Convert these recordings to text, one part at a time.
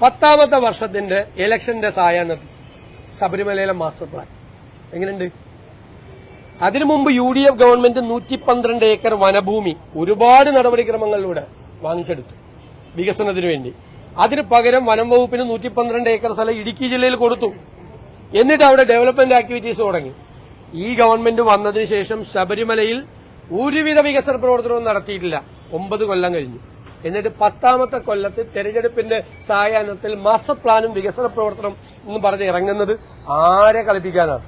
പത്താമത്തെ വർഷത്തിന്റെ ഇലക്ഷന്റെ സായാണ് ശബരിമലയിലെ മാസ്റ്റർ പ്ലാൻ എങ്ങനെയുണ്ട്? അതിനു മുമ്പ് യു ഡി എഫ് ഗവൺമെന്റ് നൂറ്റി പന്ത്രണ്ട് ഏക്കർ വനഭൂമി ഒരുപാട് നടപടിക്രമങ്ങളിലൂടെ വാങ്ങിച്ചെടുത്തു വികസനത്തിന് വേണ്ടി. അതിന് പകരം വനം വകുപ്പിന് നൂറ്റി പന്ത്രണ്ട് ഏക്കർ സ്ഥലം ഇടുക്കി ജില്ലയിൽ കൊടുത്തു. എന്നിട്ട് അവിടെ ഡെവലപ്മെന്റ് ആക്ടിവിറ്റീസ് തുടങ്ങി. ഈ ഗവൺമെന്റ് വന്നതിന് ശേഷം ശബരിമലയിൽ ഒരുവിധ വികസന പ്രവർത്തനവും നടത്തിയിട്ടില്ല. ഒമ്പത് കൊല്ലം കഴിഞ്ഞു. എന്നിട്ട് പത്താമത്തെ കൊല്ലത്ത് തെരഞ്ഞെടുപ്പിന്റെ സായാഹ്നത്തിൽ മാസ്റ്റർ പ്ലാനും വികസന പ്രവർത്തനം എന്ന് പറഞ്ഞ് ഇറങ്ങുന്നത് ആരെ കളിപ്പിക്കാനാണ്?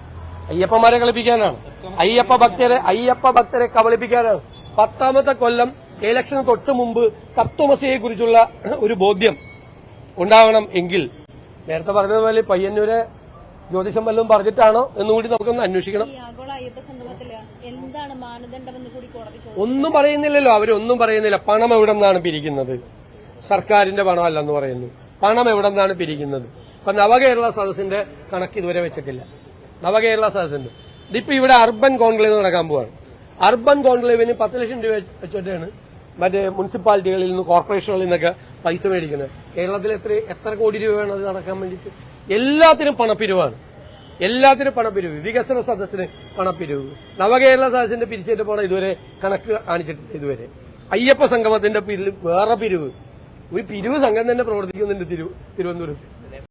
അയ്യപ്പന്മാരെ കളിപ്പിക്കാനാണ്. അയ്യപ്പ ഭക്തരെ അയ്യപ്പ ഭക്തരെ കബളിപ്പിക്കാനാണ്. പത്താമത്തെ കൊല്ലം ഇലക്ഷന് തൊട്ട് മുമ്പ് തത്വമസിയെ കുറിച്ചുള്ള ഒരു ബോധ്യം ഉണ്ടാവണം എങ്കിൽ. നേരത്തെ പറഞ്ഞതുപോലെ പയ്യന്നൂരെ ജ്യോതിഷം വല്ലതും പറഞ്ഞിട്ടാണോ എന്നുകൂടി നമുക്കൊന്ന് അന്വേഷിക്കണം. ഒന്നും പറയുന്നില്ലല്ലോ അവരൊന്നും പറയുന്നില്ല. പണം എവിടെ നിന്നാണ് പിരിക്കുന്നത്? സർക്കാരിന്റെ പണമല്ലെന്ന് പറയുന്നു. പണം എവിടെ നിന്നാണ് പിരിക്കുന്നത്? ഇപ്പൊ നവകേരള സദസ്സിന്റെ കണക്ക് ഇതുവരെ വെച്ചിട്ടില്ല. നവകേരള സദസ്സിന്റെ ഇതിപ്പോ ഇവിടെ അർബൻ കോൺക്ലേവ് നടക്കാൻ പോവാണ്. അർബൻ കോൺക്ലേവിന് പത്ത് ലക്ഷം രൂപ വെച്ചിട്ടാണ് മറ്റേ മുനിസിപ്പാലിറ്റികളിൽ നിന്ന് കോർപ്പറേഷനുകളിൽ നിന്നൊക്കെ പൈസ മേടിക്കുന്നത്. കേരളത്തിൽ എത്ര എത്ര കോടി രൂപയാണ് അത് നടക്കാൻ വേണ്ടിയിട്ട്? എല്ലാത്തിനും പണപ്പിരിവാണ്. എല്ലാത്തിനും പണപ്പിരിവ്. വികസന സദസ്സിന് പണപ്പിരിവ്. നവകേരള സദസ്സിന്റെ പിരിച്ചേറ്റ് പോണ ഇതുവരെ കണക്ക് കാണിച്ചിട്ടില്ല ഇതുവരെ. അയ്യപ്പ സംഗമത്തിന്റെ വേറെ പിരിവ്. ഒരു പിരിവ് സംഘം തന്നെ പ്രവർത്തിക്കുന്നുണ്ട് തിരു തിരുവനന്തപുരത്ത്.